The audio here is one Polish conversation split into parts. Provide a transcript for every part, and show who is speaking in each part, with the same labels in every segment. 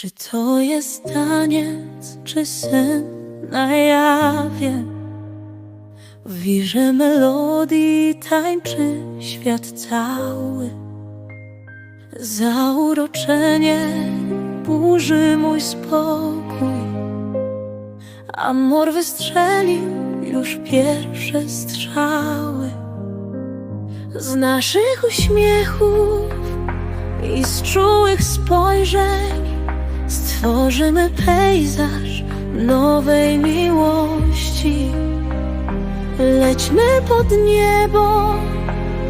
Speaker 1: Czy to jest taniec, czy sen na jawie? W wirze melodii tańczy świat cały. Zauroczenie burzy mój spokój. Amor wystrzelił już pierwsze strzały. Z naszych uśmiechów i z czułych spojrzeń stworzymy pejzaż nowej miłości. Lećmy pod niebo,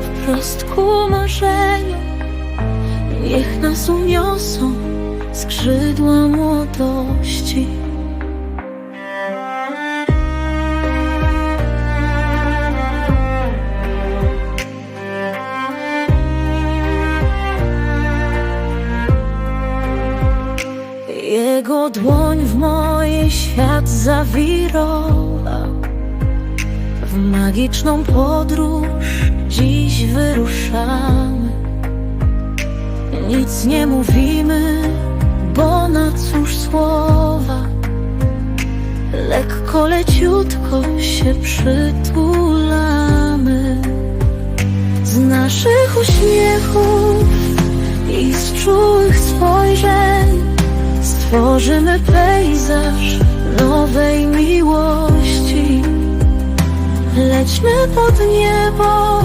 Speaker 1: wprost ku marzeniu. Niech nas uniosą skrzydła młodości. Jego dłoń w mój świat zawirował. W magiczną podróż dziś wyruszamy. Nic nie mówimy, bo na cóż słowa. Lekko, leciutko się przytulamy. Z naszych uśmiechów i z czułych spojrzeń stworzymy pejzaż nowej miłości. Lećmy pod niebo,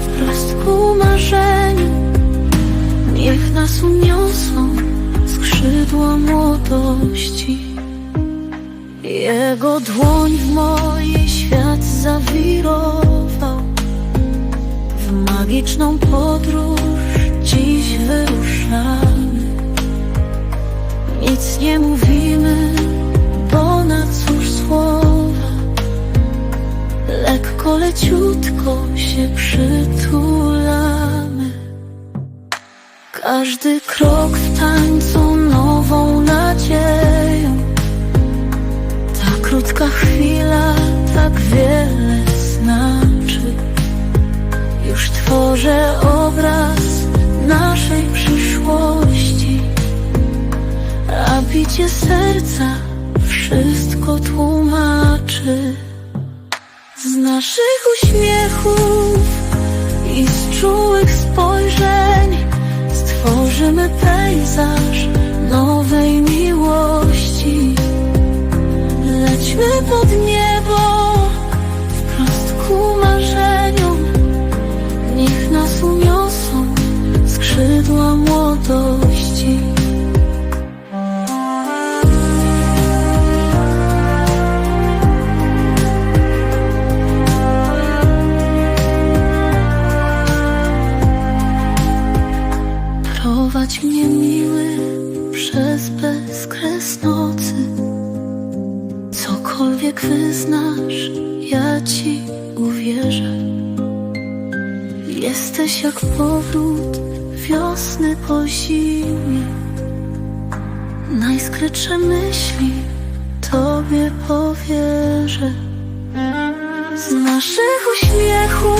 Speaker 1: wprost ku marzeniu. Niech nas uniosą skrzydła młodości. Jego dłoń w mój świat zawirował. W magiczną podróż Nic nie mówimy, bo na cóż słowa. Lekko, leciutko się przytulamy. Każdy krok w tańcu bicie serca wszystko tłumaczy. Z naszych uśmiechów i z czułych spojrzeń stworzymy pejzaż nowej miłości. Lećmy pod niebo, Prowadź mnie miły przez bezkres nocy. Cokolwiek wyznasz, ja ci uwierzę. Jesteś jak powrót wiosny po zimie. Najskrytsze myśli tobie powierzę. Z naszych uśmiechów